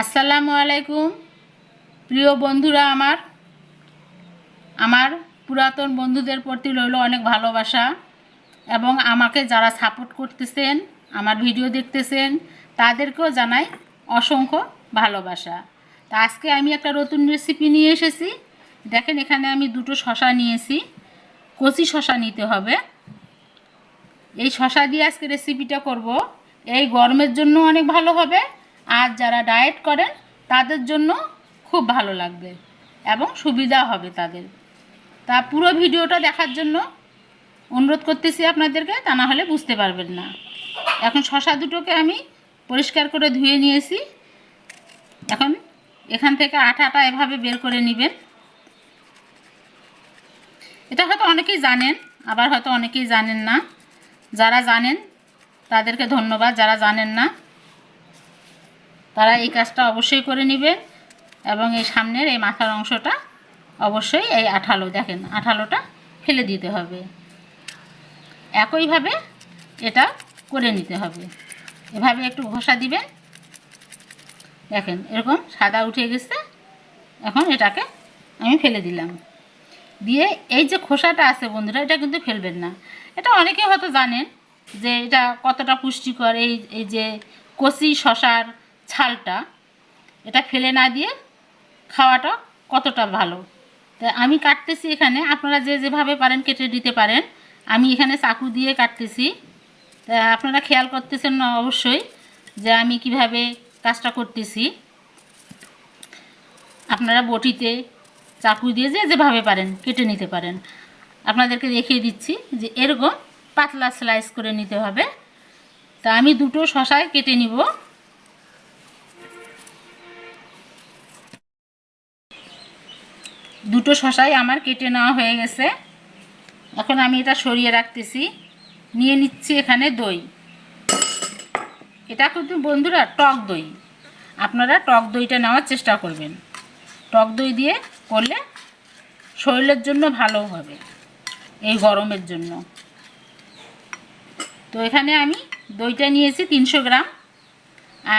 আসসালামু আলাইকুম। প্রিয় বন্ধুরা আমার আমার পুরাতন বন্ধুদের প্রতি রইল অনেক ভালোবাসা এবং আমাকে যারা সাপোর্ট করতেছেন, আমার ভিডিও দেখতেছেন, তাদেরকেও জানাই অসংখ্য ভালোবাসা। তা আজকে আমি একটা নতুন রেসিপি নিয়ে এসেছি। দেখেন এখানে আমি দুটো শশা নিয়েছি। কচি শশা নিতে হবে। এই শশা দিয়ে আজকে রেসিপিটা করব। এই গরমের জন্য অনেক ভালো হবে। আর যারা ডায়েট করেন, তাদের জন্য খুব ভালো লাগবে এবং সুবিধা হবে তাদের। তা পুরো ভিডিওটা দেখার জন্য অনুরোধ করতেছি আপনাদেরকে, তা না হলে বুঝতে পারবেন না। এখন শশা দুটোকে আমি পরিষ্কার করে ধুয়ে নিয়েছি। এখন এখান থেকে আটাটা এভাবে বের করে নেবেন। এটা হয়তো অনেকেই জানেন, আবার হয়তো অনেকেই জানেন না। যারা জানেন, তাদেরকে ধন্যবাদ। যারা জানেন না তারা এই কাজটা অবশ্যই করে নেবেন এবং এই সামনের এই মাথার অংশটা অবশ্যই এই আঠালো, দেখেন আঠালোটা ফেলে দিতে হবে। একইভাবে এটা করে নিতে হবে। এভাবে একটু ঘষা দিবেন। দেখেন এরকম সাদা উঠে গেছে। এখন এটাকে আমি ফেলে দিলাম। দিয়ে এই যে খোসাটা আছে বন্ধুরা, এটা কিন্তু ফেলবেন না। এটা অনেকে হয়তো জানেন যে এটা কতটা পুষ্টিকর। এই এই যে কচি শশার ছালটা, এটা ফেলে না দিয়ে খাওয়াটা কতটা ভালো। তা আমি কাটতেছি এখানে, আপনারা যে যেভাবে পারেন কেটে দিতে পারেন। আমি এখানে চাকু দিয়ে কাটতেছি। তা আপনারা খেয়াল করতেছেন না অবশ্যই যে আমি কীভাবে কাজটা করতেছি। আপনারা বটিতে চাকু দিয়ে যে যেভাবে পারেন কেটে নিতে পারেন। আপনাদেরকে দেখিয়ে দিচ্ছি যে এরকম পাতলা স্লাইস করে নিতে হবে। তা আমি দুটো শশায় কেটে নিব। দুটো শশাই আমার কেটে নেওয়া হয়ে গেছে। এখন আমি এটা সরিয়ে রাখতেছি। নিয়ে নিচ্ছি এখানে দই। এটা কিন্তু বন্ধুরা টক দই। আপনারা টক দইটা নেওয়ার চেষ্টা করবেন। টক দই দিয়ে করলে শরীরের জন্য ভালো হবে, এই গরমের জন্য। তো এখানে আমি দইটা নিয়েছি তিনশো গ্রাম।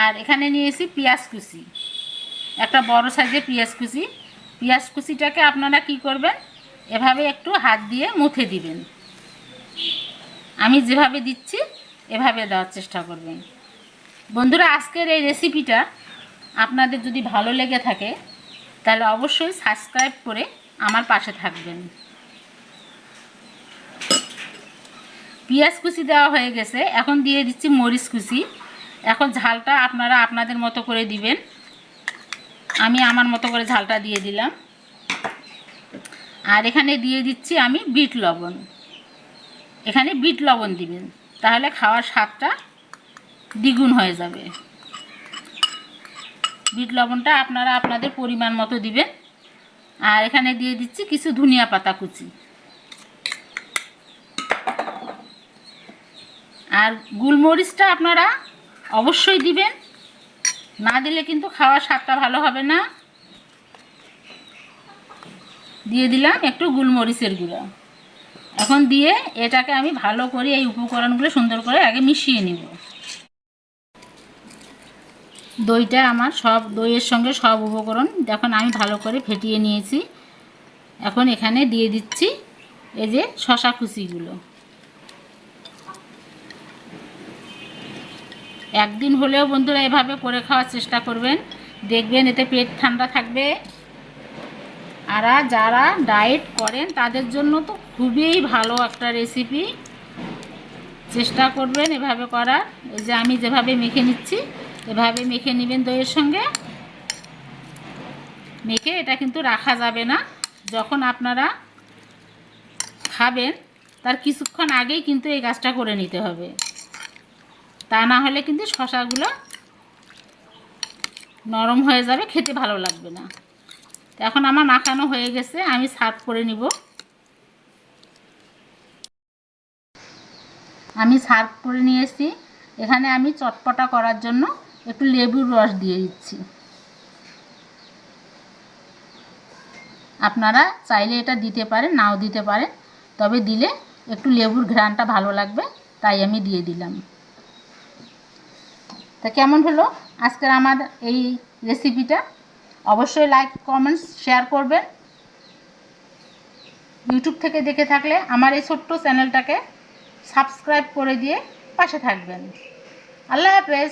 আর এখানে নিয়েছি পেঁয়াজ কুচি। একটা বড় সাইজের পেঁয়াজ কুচি। পেঁয়াজ কুচিটাকে আপনারা কি করবেন? এভাবে একটু হাত দিয়ে মুথে দিবেন। আমি যেভাবে দিচ্ছি, এভাবে দেওয়ার চেষ্টা করবেন। বন্ধুরা, আজকের এই রেসিপিটা আপনাদের যদি ভালো লেগে থাকে, তাহলে অবশ্যই সাবস্ক্রাইব করে আমার পাশে থাকবেন। পেঁয়াজ কুচি দেওয়া হয়ে গেছে। এখন দিয়ে দিচ্ছি মরিচ কুচি। এখন ঝালটা আপনারা আপনাদের মতো করে দিবেন। আমি আমার মতো করে ঝালটা দিয়ে দিলাম। আর এখানে দিয়ে দিচ্ছি আমি বিট লবণ। এখানে বিট লবণ দিবেন, তাহলে খাওয়ার স্বাদটা দ্বিগুণ হয়ে যাবে। বিট লবণটা আপনারা আপনাদের পরিমাণ মতো দিবেন। আর এখানে দিয়ে দিচ্ছি কিছু ধনিয়া পাতা কুচি। আর গুলমরিচটা আপনারা অবশ্যই দিবেন। না দিলে কিন্তু খাওয়ার স্বাদটা ভালো হবে না। দিয়ে দিলাম একটু গুলমরিচের গুঁড়ো। এখন দিয়ে এটাকে আমি ভালো করে এই উপকরণগুলো সুন্দর করে আগে মিশিয়ে নিব। দইটা আমার সব, দইয়ের সঙ্গে সব উপকরণ এখন আমি ভালো করে ফেটিয়ে নিয়েছি। এখন এখানে দিয়ে দিচ্ছি এই যে শশা কুচিগুলো। একদিন হলেও বন্ধুরা এভাবে করে খাওয়ার চেষ্টা করবেন। দেখবেন এতে পেট ঠান্ডা থাকবে। আর যারা ডায়েট করেন, তাদের জন্য তো খুবই ভালো একটা রেসিপি চেষ্টা করবেন এভাবে করার। এই যে আমি যেভাবে মেখে নিচ্ছি, এভাবে মেখে নেবেন দইয়ের সঙ্গে। মেখে এটা কিন্তু রাখা যাবে না। যখন আপনারা খাবেন, তার কিছুক্ষণ আগেই কিন্তু এই কাজটা করে নিতে হবে। তা না হলে কিন্তু শশাগুলো নরম হয়ে যাবে, খেতে ভালো লাগবে না। এখন আমার মাখানো হয়ে গেছে, আমি সার্ভ করে নিব। আমি সার্ভ করে নিয়েছি। এখানে আমি চটপটা করার জন্য একটু লেবুর রস দিয়ে দিচ্ছি। আপনারা চাইলে এটা দিতে পারেন, নাও দিতে পারেন, তবে দিলে একটু লেবুর ঘ্রাণটা ভালো লাগবে, তাই আমি দিয়ে দিলাম। তা কেমন হলো? আজকের আমার এই রেসিপিটা অবশ্যই লাইক কমেন্টস শেয়ার করবেন। ইউটিউব থেকে দেখে থাকলে আমার এই ছোট্ট চ্যানেলটাকে সাবস্ক্রাইব করে দিয়ে পাশে থাকবেন। আল্লাহ হাফেজ।